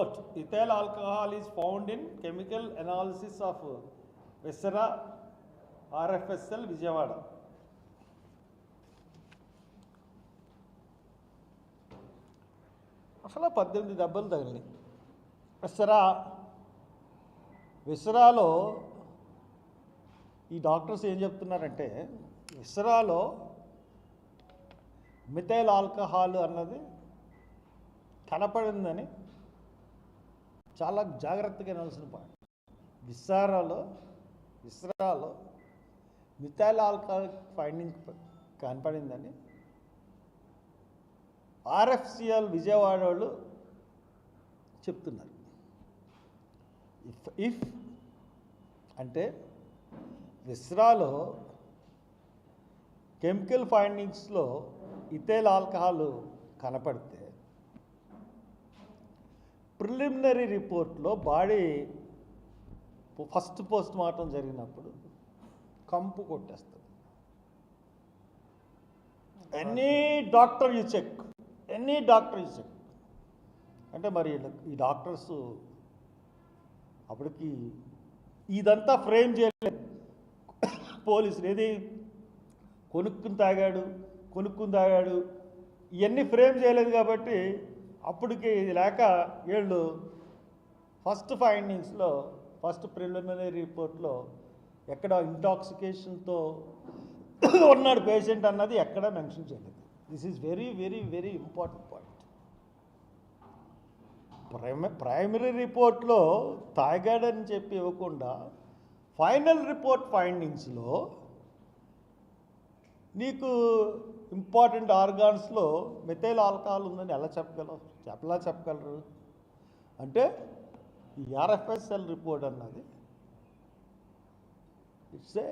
Note, ethyl alcohol is found in chemical analysis of Vesera RFSL Vijayawada. అసలు పద్దెనిమిది దెబ్బలు తగిలినాయి విసరా విసరాలో ఈ డాక్టర్స్ ఏం చెప్తున్నారంటే విసరాలో మిథైల్ ఆల్కహాల్ అన్నది కనపడిందని చాలా జాగ్రత్తగా వినాల్సిన పాట విసారాలో విసరాలో మిథైల్ ఆల్కహాల్ ఫైండింగ్ కనపడిందని. ఆర్ఎఫ్సిఎల్ విజయవాడ వాళ్ళు చెప్తున్నారు. ఇఫ్ ఇఫ్ అంటే విస్రాలో కెమికల్ ఫైండింగ్స్లో ఇథైల్ ఆల్కహాల్ కనపడితే ప్రిలిమినరీ రిపోర్ట్లో బాడీ ఫస్ట్ పోస్ట్ మార్టం జరిగినప్పుడు కంపు కొట్టేస్తుంది. Any doctor you check any doctor you check. అంటే మరి ఈ డాక్టర్స్ అప్పటికి ఇదంతా ఫ్రేమ్ చేయలేదు. పోలీసులు ఏది కొనుక్కుని తాగాడు కొనుక్కుని తాగాడు ఇవన్నీ ఫ్రేమ్ చేయలేదు కాబట్టి అప్పటికి ఇది లేక వీళ్ళు ఫస్ట్ ఫైండింగ్స్లో ఫస్ట్ ప్రిలిమినరీ రిపోర్ట్లో ఎక్కడ ఇంటాక్సికేషన్తో ఉన్నాడు పేషెంట్ అన్నది ఎక్కడ మెన్షన్ చేయలేదు. This is very very very important point ప్రైమ primary రిపోర్ట్లో తాగాడని చెప్పి ఇవ్వకుండా ఫైనల్ రిపోర్ట్ ఫైండింగ్స్లో నీకు ఇంపార్టెంట్ ఆర్గాన్స్లో మెథైల్ ఆల్కహాల్ ఉందని ఎలా చెప్పగలరు ఎలా చెప్పగలరు? అంటే ఈ ఆర్ఎఫ్ఎస్ఎల్ రిపోర్ట్ అన్నది it's a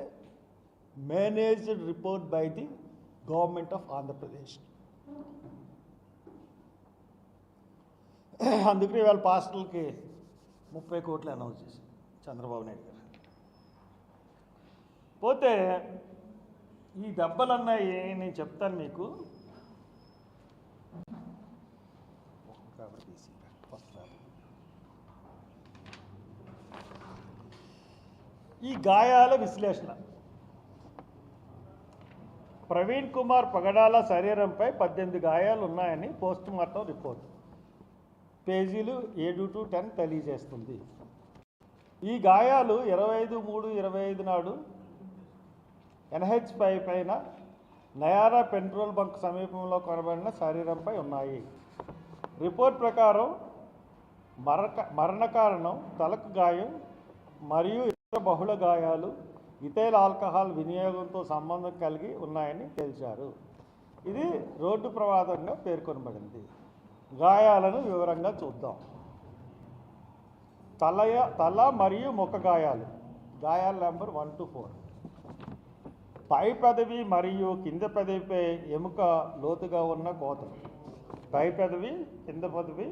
managed report by the government of Andhra Pradesh అందుకని వాళ్ళ పాస్టల్కి ముప్పై కోట్లు అనౌన్స్ చేశారు చంద్రబాబు నాయుడు గారు. పోతే ఈ దెబ్బలు అన్నాయి నేను చెప్తాను మీకు ఈ గాయాల విశ్లేషణ. ప్రవీణ్ కుమార్ పగడాల శరీరంపై పద్దెనిమిది గాయాలు ఉన్నాయని పోస్ట్ మార్టం రిపోర్ట్. పేజీలు ఏడు టు టెన్ తెలియజేస్తుంది. ఈ గాయాలు ఇరవై ఐదు మూడు ఇరవై ఐదు నాడు ఎన్హెచ్ పై పైన నయారా పెట్రోల్ బంక్ సమీపంలో కొనబడిన శరీరంపై ఉన్నాయి. రిపోర్ట్ ప్రకారం మరక మరణ కారణం తలకు గాయం మరియు ఇతర బహుళ గాయాలు ఇతైల్ ఆల్కహాల్ వినియోగంతో సంబంధం కలిగి ఉన్నాయని తేల్చారు. ఇది రోడ్డు ప్రమాదంగా పేర్కొనబడింది. గాయాలను వివరంగా చూద్దాం. తలయ తల మరియు ముఖ గాయాలు. గాయాల నెంబర్ వన్ టు ఫోర్. పై పదవి మరియు కింద పదవిపై ఎముక లోతుగా ఉన్న కోతలు. పై పదవి కింద పదవి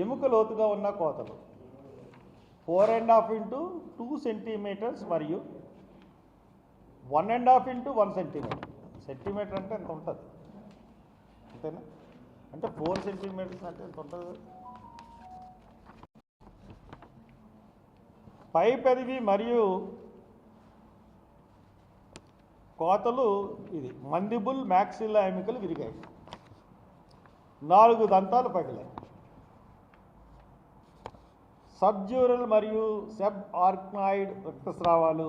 ఎముక లోతుగా ఉన్న కోతలు. Four and half into two centimeters మరియు one and half into one centimeter. Centimeter అంటే ఎంత ఉంటుంది? అంతేనా? అంటే ఫోర్ సెంటీమీటర్స్ అంటే ఎంత ఉంటుంది? పై పెదవి మరియు కోతలు ఇది మందిబుల్ మ్యాక్సిల్లా ఎముకలు విరిగాయి. నాలుగు దంతాలు పగిలాయి. సబ్జ్యూరల్ మరియు సెబ్ ఆర్క్నాయిడ్ రక్తస్రావాలు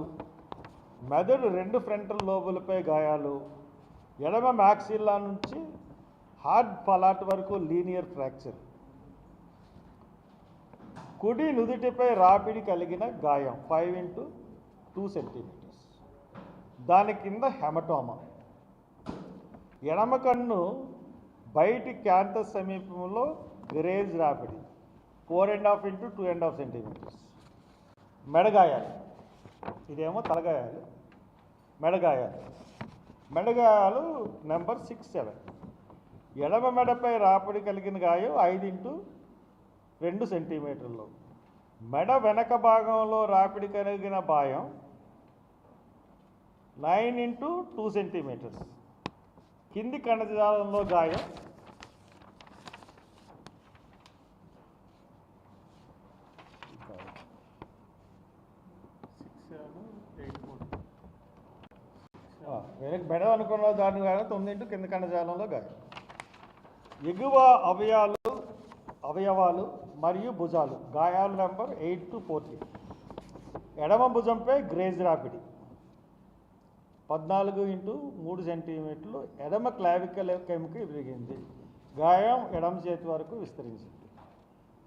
మెదడు రెండు ఫ్రంటల్ లోబులపై గాయాలు ఎడమ మ్యాక్సిల్లా నుంచి హార్డ్ పలాట్ వరకు లీనియర్ ఫ్రాక్చర్. కుడి నుదుటిపై రాపిడి కలిగిన గాయం ఫైవ్ ఇంటూ టూ సెంటీమీటర్. దాని కింద హెమటోమా. ఎడమ కన్ను బయటి క్యాంతస్ సమీపంలో graze రాపిడి. Four and half into two and half centimeters. మెడగాయాలు. ఇదేమో తలగాయాలు. మెడగాయాలు. మెడగాయాలు నెంబర్ సిక్స్ సెవెన్. ఎడమ మెడపై రాపిడి కలిగిన గాయం ఐదు ఇంటూ రెండు సెంటీమీటర్లు. మెడ వెనక భాగంలో రాపిడి కలిగిన భాయం నైన్ ఇంటూ టూ సెంటీమీటర్స్. కింది కణజాలంలో గాయం వెనక్కి బెడ అనుకున్న దాని గాయం తొమ్మిది ఇంటూ కింది కణజాలంలో గాయం ఎగువ అవయాలు అవయవాలు మరియు భుజాలు. గాయాల నెంబర్ ఎయిట్ టు ఫోర్టీన్. ఎడమ భుజంపై గ్రేజ్ రాపిడి. పద్నాలుగు ఇంటూ మూడు సెంటీమీటర్లు ఎడమ క్లావికల్ కెముకి విరిగింది గాయం ఎడమ చేతి వరకు విస్తరించింది.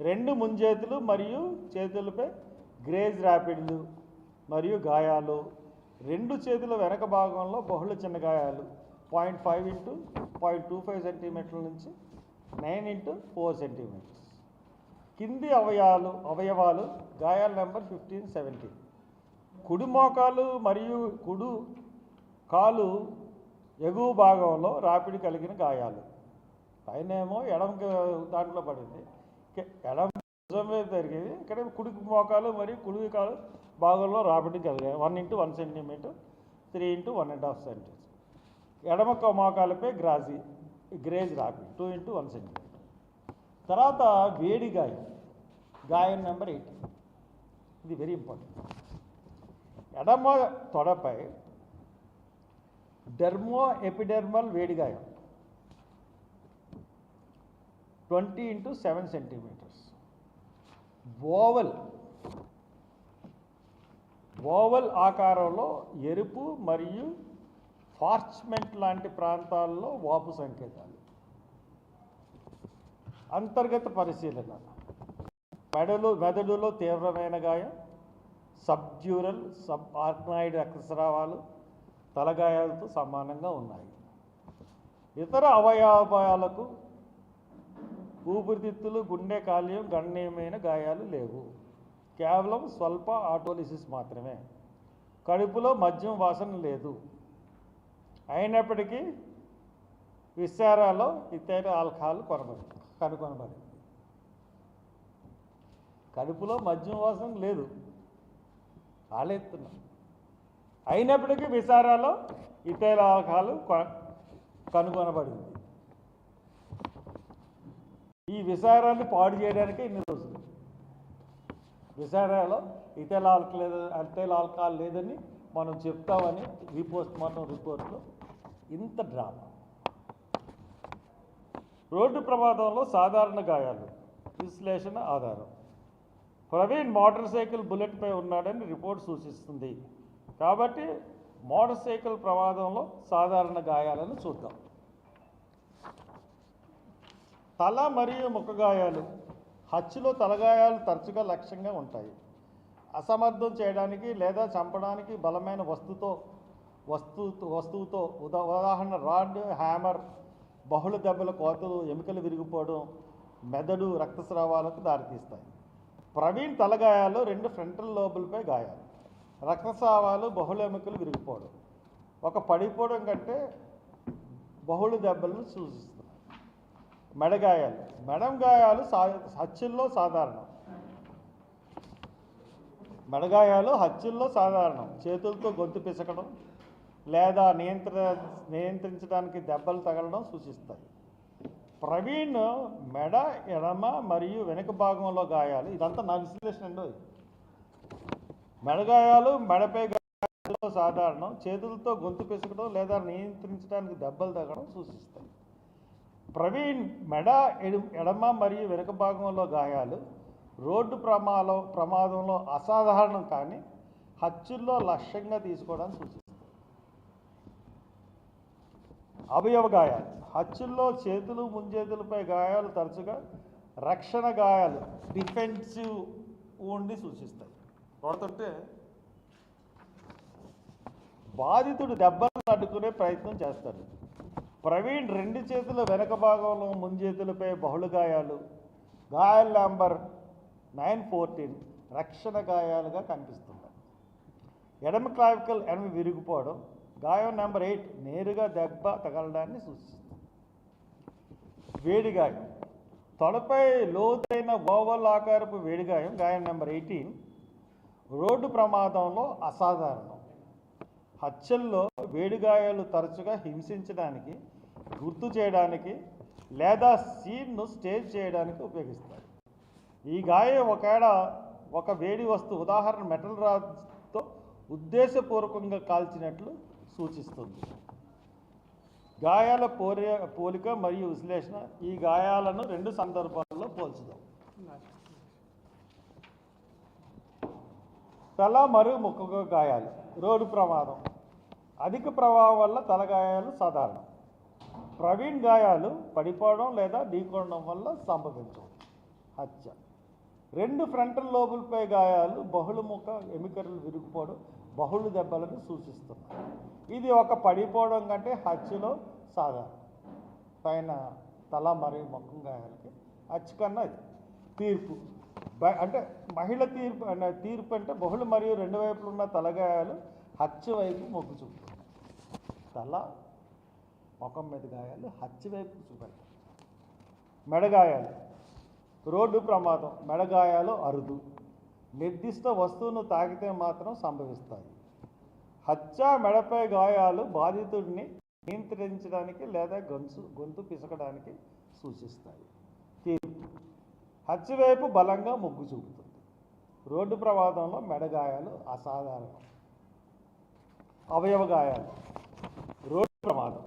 రెండు ముంజేతులు మరియు చేతులపై గ్రేజ్ ర్యాపిడ్లు మరియు గాయాలు. రెండు చేతుల వెనక భాగంలో బహుళ చిన్న గాయాలు. Point five into point two five సెంటీమీటర్ల నుంచి నైన్ ఇంటూ ఫోర్ సెంటీమీటర్స్. కింది అవయాలు అవయవాలు గాయాల నెంబర్ ఫిఫ్టీన్ సెవెంటీన్. కుడి మోకాలు మరియు కుడు కాలు ఎగువ భాగంలో రాపిడి కలిగిన గాయాలు. పైనేమో ఎడమ దాంట్లో పడింది. ఎడమ భుజం మీద జరిగేది ఇక్కడ కుడికి మోకాలు మరియు కుడికి కాలు భాగంలో రాపిడి కలిగాయి. One into one centimeter three into one and half centimeter. ఎడమ మోకాలపై గ్రాజీ గ్రేజ్ రాపిడ్ టూ ఇంటూ వన్ సెంటీమీటర్. తర్వాత వేడి గాయం. గాయం నెంబర్ ఎయిట్. ఇది వెరీ ఇంపార్టెంట్. ఎడమ తొడపై dermo epidermal వేడిగాయం. Twenty into seven centimeters. Oval oval ఆకారంలో ఎరుపు మరియు పార్చ్మెంట్ లాంటి ప్రాంతాల్లో వాపు సంకేతాలు. అంతర్గత పరిశీలన. మెడలు మెదడులో తీవ్రమైన గాయం సబ్జ్యూరల్ సబ్ ఆర్నాయిడ్ రక్తస్రావాలు తలగాయాలతో సమానంగా ఉన్నాయి. ఇతర అవయవాలకు ఊపిరితిత్తులు గుండె కాల్యం గణనీయమైన గాయాలు లేవు. కేవలం స్వల్ప ఆటోలిసిస్ మాత్రమే. కడుపులో మద్యం వాసన లేదు. అయినప్పటికీ విశారాలో ఇతర ఆల్కహాల్ కొనబడి కనుగొనబడింది కడుపులో మద్యం వాసన లేదు. ఆలెత్తున్నాం. అయినప్పటికీ విసారాలో ఇతర ఆల్కహాల్ కనుగొనబడింది. ఈ విసారాన్ని పాడు చేయడానికి ఇన్ని రోజులు. విసారాలో ఇతర ఆల్కహాల్ లేదు ఆల్కహాల్ లేదని మనం చెప్తామని రీపోస్ట్ మార్టం రిపోర్ట్లో ఇంత డ్రామా. రోడ్డు ప్రమాదంలో సాధారణ గాయాలు విశ్లేషణ ఆధారం. ప్రవీణ్ మోటార్ సైకిల్ బుల్లెట్పై ఉన్నాడని రిపోర్ట్ సూచిస్తుంది. కాబట్టి మోటార్ సైకిల్ ప్రమాదంలో సాధారణ గాయాలను చూద్దాం. తల మరియు ముఖ గాయాలు హత్యలో తలగాయాలు తరచుగా లక్ష్యంగా ఉంటాయి. అసమర్థం చేయడానికి లేదా చంపడానికి బలమైన వస్తుతో వస్తు వస్తువుతో ఉదా ఉదాహరణ రాడ్ హ్యామర్ బహుళ దెబ్బల కోతలు ఎముకలు విరిగిపోవడం మెదడు రక్తస్రావాలకు దారితీస్తాయి. ప్రవీణ్ తలగాయాలు రెండు ఫ్రంటల్ లోబులపై గాయాలు. రక్తస్రావాలు బహుళ ఎముకలు విరిగిపోవడం. ఒక పడిపోవడం కంటే బహుళ దెబ్బలను సూచిస్తుంది. మెడగాయాలు. మెడం గాయాలు సా హత్యల్లో సాధారణం. మెడగాయాలు హత్యల్లో సాధారణం. చేతులతో గొంతు పిసకడం లేదా నియంత్ర నియంత్రించడానికి దెబ్బలు తగలడం సూచిస్తాయి. ప్రవీణ్ మెడ ఎడమ మరియు వెనుక భాగంలో గాయాలు. ఇదంతా నా విశ్లేషణ అండి. మెడగాయాలు మెడపై గాయాలు సాధారణం. చేతులతో గొంతు పిసకడం లేదా నియంత్రించడానికి దెబ్బలు తగ్గడం సూచిస్తాయి. ప్రవీణ్ మెడ ఎడమ మరియు వెనుక భాగంలో గాయాలు. రోడ్డు ప్రమాదం ప్రమాదంలో అసాధారణం కానీ హత్యల్లో లక్ష్యంగా తీసుకోవడానికి సూచిస్తుంది అవయవ గాయాలు. హత్యల్లో చేతులు ముంజేతులపై గాయాలు తరచుగా రక్షణ గాయాలు డిఫెన్సివ్ ఉండి సూచిస్తాయి. కొడుతుంటే బాధితుడు దెబ్బలను అడ్డుకునే ప్రయత్నం చేస్తాడు. ప్రవీణ్ రెండు చేతుల వెనక భాగంలో ముంజేతులపై బహుళ గాయాలు గాయాల నెంబర్ నైన్ ఫోర్టీన్ రక్షణ గాయాలుగా కనిపిస్తున్నాయి ఎడమ క్లావికల్ ఎడమ విరిగిపోవడం గాయం నెంబర్ ఎయిట్ నేరుగా దెబ్బ తగలడాన్ని సూచిస్తుంది. వేడిగాయం తొడపై లోతైన ఓవల్ ఆకారపు వేడిగాయం గాయం నెంబర్ ఎయిటీన్ రోడ్డు ప్రమాదంలో అసాధారణం. హత్యల్లో వేడిగాయాలు తరచుగా హింసించడానికి గుర్తు చేయడానికి లేదా సీన్ను స్టేజ్ చేయడానికి ఉపయోగిస్తారు. ఈ గాయం ఒకవేళ ఒక వేడి వస్తువు ఉదాహరణ మెటల్ రాడ్తో ఉద్దేశపూర్వకంగా కాల్చినట్లు సూచిస్తుంది. గాయాల పోలిక మరియు విశ్లేషణ ఈ గాయాలను రెండు సందర్భాల్లో పోల్చుదాం. తల మరియు ముఖకు గాయాలు. రోడ్డు ప్రమాదం. అధిక ప్రభావం వల్ల తల గాయాలు సాధారణం. ప్రవీణ్ గాయాలు పడిపోవడం లేదా ఢీకొనడం వల్ల సంభవించవచ్చు హత్య. రెండు ఫ్రంటల్ లోబులపై గాయాలు బహుళముఖ ఎముకలు విరిగిపోవడం బహుళ దెబ్బలను సూచిస్తున్నాయి. ఇది ఒక పడిపోవడం కంటే హత్యలో సాధారణం. పైన తల మరియు ముఖం గాయాలకి హత్య కన్నా ఇది. తీర్పు. అంటే మహిళ తీర్పు అంటే తీర్పు అంటే బహుళ మరియు రెండు వైపులు ఉన్న తలగాయాలు హత్య వైపు మొగ్గు చూపుతుంది తల ముఖం మీద గాయాలు హత్య వైపు చూపెడతాయి మెడగాయాలు రోడ్డు ప్రమాదం మెడగాయాలు అరుదు. నిర్దిష్ట వస్తువును తాకితే మాత్రం సంభవిస్తాయి. హత్య మెడపై గాయాలు బాధితుడిని నియంత్రించడానికి లేదా గొంతు గొంతు పిసకడానికి సూచిస్తాయి. తీర్పు. హత్య వైపు బలంగా మొగ్గు చూపుతుంది. రోడ్డు ప్రమాదంలో మెడగాయాలు అసాధారణం. అవయవ గాయాలు. రోడ్డు ప్రమాదం.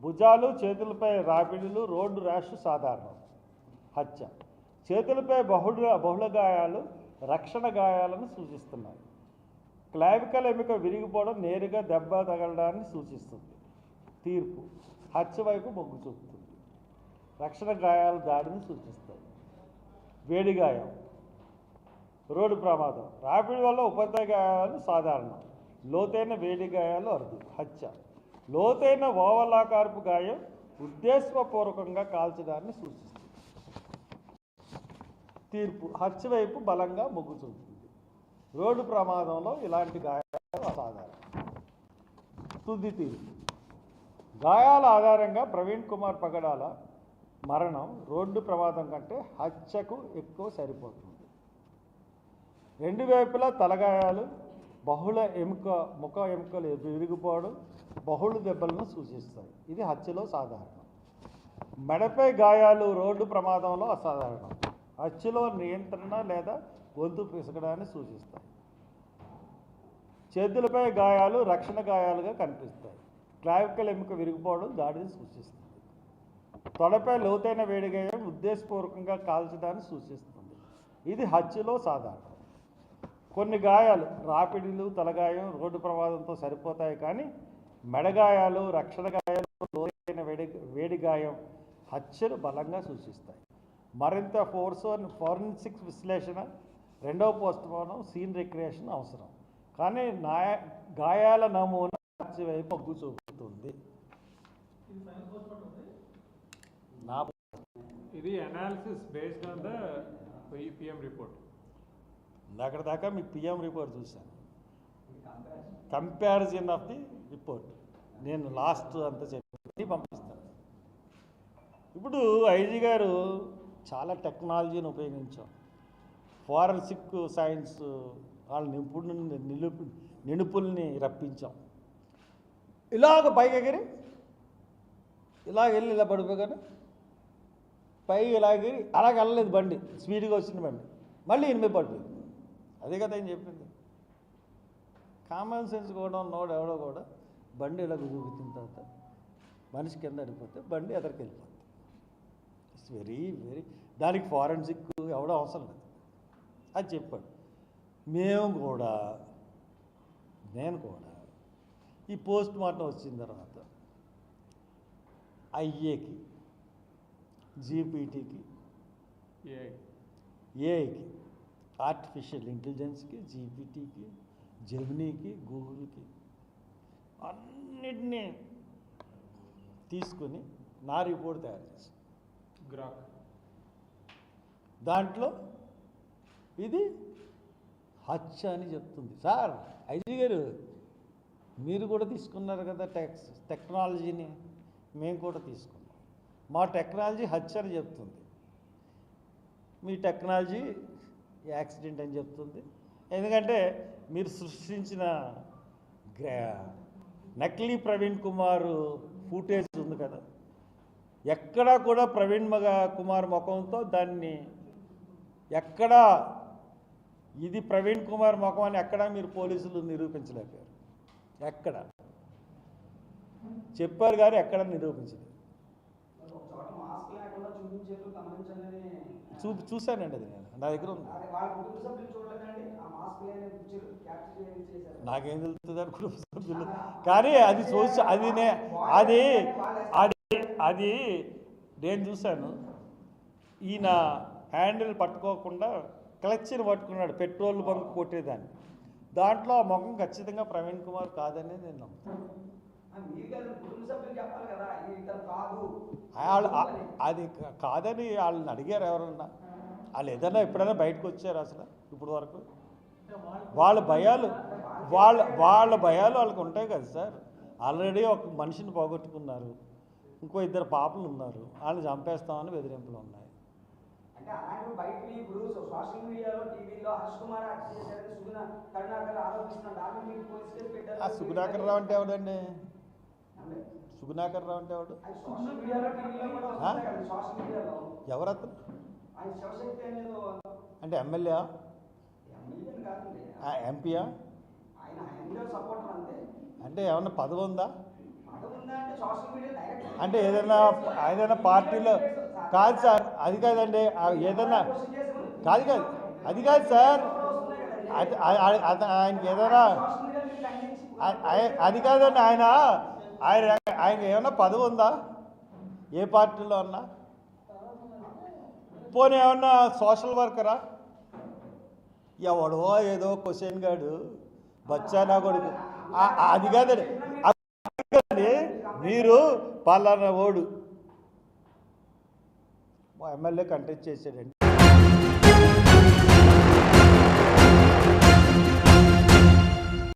భుజాలు చేతులపై రాపిడులు రోడ్డు ర్యాష్ సాధారణం. హత్య. చేతులపై బహుళ బహుళ గాయాలు రక్షణ గాయాలను సూచిస్తున్నాయి. క్లావికల్ ఎముక విరిగిపోవడం నేరుగా దెబ్బ తగలడాన్ని సూచిస్తుంది. తీర్పు. హత్య వైపు మొగ్గు చూపుతుంది. రక్షణ గాయాలు దాడిని సూచిస్తాయి. వేడిగాయం రోడ్డు ప్రమాదం. రాపిడి వల్ల ఉపద్రవ గాయాలు సాధారణం. లోతైన వేడి గాయాలు అరుదు. హత్య. లోతైన ఓవలాకారపు గాయం ఉద్దేశపూర్వకంగా కాల్చడాన్ని సూచిస్తుంది. తీర్పు. హత్య వైపు బలంగా మొగ్గు చూపుతుంది. రోడ్డు ప్రమాదంలో ఇలాంటి గాయాలు అసాధారణం. తుది తీర్పు. గాయాల ఆధారంగా ప్రవీణ్ కుమార్ పగడాల మరణం రోడ్డు ప్రమాదం కంటే హత్యకు ఎక్కువ సరిపోతుంది. రెండు వైపులా తలగాయాలు బహుళ ఎముక ముఖ ఎముకలు విరిగిపోవడం బహుళ దెబ్బలను సూచిస్తాయి. ఇది హత్యలో సాధారణం. మెడపై గాయాలు రోడ్డు ప్రమాదంలో అసాధారణం. హత్యలో నియంత్రణ లేదా గొంతు పిసకడాన్ని సూచిస్తాయి. చేతులపై గాయాలు రక్షణ గాయాలుగా కనిపిస్తాయి. క్లావికల్ ఎముక విరిగిపోవడం దాడిని సూచిస్తాయి. తొడపై లోతైన వేడిగాయం ఉద్దేశపూర్వకంగా కాల్చడాన్ని సూచిస్తుంది. ఇది హత్యలో సాధారణం. కొన్ని గాయాలు రాపిడిలు తలగాయం రోడ్డు ప్రమాదంతో సరిపోతాయి కానీ మెడగాయాలు రక్షణ గాయాలు లోతైన వేడి వేడి గాయం బలంగా సూచిస్తాయి. మరింత ఫోర్స్ ఫోరెన్సిక్ విశ్లేషణ రెండవ పోస్ట్ మార్టం సీన్ రిక్రియేషన్ అవసరం. కానీ నాయ గాయాల నమూనా హత్య వైపు మొగ్గు చూపుతుంది. నా ఇది analysis based on the PM report అక్కడ దాకా మీకు పిఎం రిపోర్ట్ చూశాను. కంపారిజన్ ఆఫ్ ది రిపోర్ట్ నేను లాస్ట్ అంతా చెప్పి పంపిస్తాను. ఇప్పుడు ఐజీ గారు చాలా టెక్నాలజీని ఉపయోగించాం ఫారెన్సిక్ సైన్స్ వాళ్ళ నిపుణు నిలుపు నిపుణుల్ని రప్పించాం. ఇలాగ పైకి ఎగిరి ఇలాగ వెళ్ళి ఇలా పడిపోగానే పైకి ఇలాగే అలాగ వెళ్ళలేదు బండి. స్పీడ్గా వచ్చిన బండి. మళ్ళీ ఎనిమిది పడిపోయింది. అదే కదా ఆయన చెప్పింది. కామన్ సెన్స్ కూడా ఉన్నోడు ఎవడో కూడా బండి ఇలా చూపించిన తర్వాత మనిషి కింద పడిపోతే బండి ఎదరికి వెళ్ళిపోతుంది ఇట్స్ వెరీ వెరీ దానికి ఫారెన్సిక్ ఎవడో అవసరం లేదు. అది చెప్పాడు. మేము కూడా నేను కూడా ఈ పోస్ట్ మార్టం వచ్చిన తర్వాత అయ్యేకి జీపీటీకి ఏఐ ఏఐకి ఆర్టిఫిషియల్ ఇంటెలిజెన్స్కి జీపీటీకి జెమినీకి గూగుల్కి అన్నిటినీ తీసుకొని నా రిపోర్ట్ తయారు చేశాను గ్రాక్ దాంట్లో ఇది హత్య అని చెప్తుంది. సార్ ఐజీ గారు మీరు కూడా తీసుకున్నారు కదా టెక్స్ టెక్నాలజీని మేము కూడా తీసుకున్నాం. మా టెక్నాలజీ హత్య అని చెప్తుంది. మీ టెక్నాలజీ యాక్సిడెంట్ అని చెప్తుంది. ఎందుకంటే మీరు సృష్టించిన గ్రా- నకిలీ ప్రవీణ్ కుమార్ ఫుటేజ్ ఉంది కదా. ఎక్కడా కూడా ప్రవీణ్ మగ కుమార్ ముఖంతో దాన్ని ఎక్కడా ఇది ప్రవీణ్ కుమార్ ముఖం అని ఎక్కడా మీరు పోలీసులు నిరూపించలేకపోయారు. ఎక్కడ. చెప్పారు కానీ ఎక్కడ నిరూపించలేదు. చూ చూశానండి అది నేను. నా దగ్గర ఉంది. నాకేం తెలుస్తుంది అని కుటుంబ సభ్యులు? కానీ అది చూసి అది నే అది అది అది నేను చూశాను. ఈయన హ్యాండిల్ పట్టుకోకుండా క్లచ్ని పట్టుకున్నాడు పెట్రోల్ బంక్ కొట్టేదాన్ని. దాంట్లో ఆ ముఖం ఖచ్చితంగా ప్రవీణ్ కుమార్ కాదని నేను నమ్ముతాను. వాళ్ళు అది కా- కాదని వాళ్ళని అడిగారు ఎవరన్నా? వాళ్ళు ఏదైనా ఎప్పుడైనా బయటకు వచ్చారు అసలు ఇప్పుడు వరకు? వాళ్ళ భయాలు వాళ్ళ వాళ్ళ భయాలు వాళ్ళకి ఉంటాయి కదా సార్. ఆల్రెడీ ఒక మనిషిని పోగొట్టుకున్నారు. ఇంకో ఇద్దరు పాపలు ఉన్నారు. వాళ్ళని చంపేస్తామని బెదిరింపులు ఉన్నాయి. సుగుణాకర్ రావు అంటే ఎవడండి సుగుణాకర్ రావు అంటే శివశక్తి అనేది అంటే ఎమ్మెల్యే ఎంపీయా అంటే ఏమన్నా పదవి ఉందా? అంటే ఏదైనా ఏదైనా పార్టీలో కాదు సార్ అది కాదండి ఏదైనా కాదు కాదు అది కాదు సార్. ఆయనకి ఏదైనా అది కాదండి ఆయన. ఆయన ఆయన ఏమన్నా పదవి ఉందా? ఏ పార్టీలో అన్నా పోనీ ఏమన్నా సోషల్ వర్కరా? ఎవడో ఏదో క్వశ్చన్ గాడు. బచ్చానా కొడుకు. అది కాదండి. కాదండి. మీరు పలానా ఓడు. ఎమ్మెల్యే కంటెస్ట్ చేశాడండి.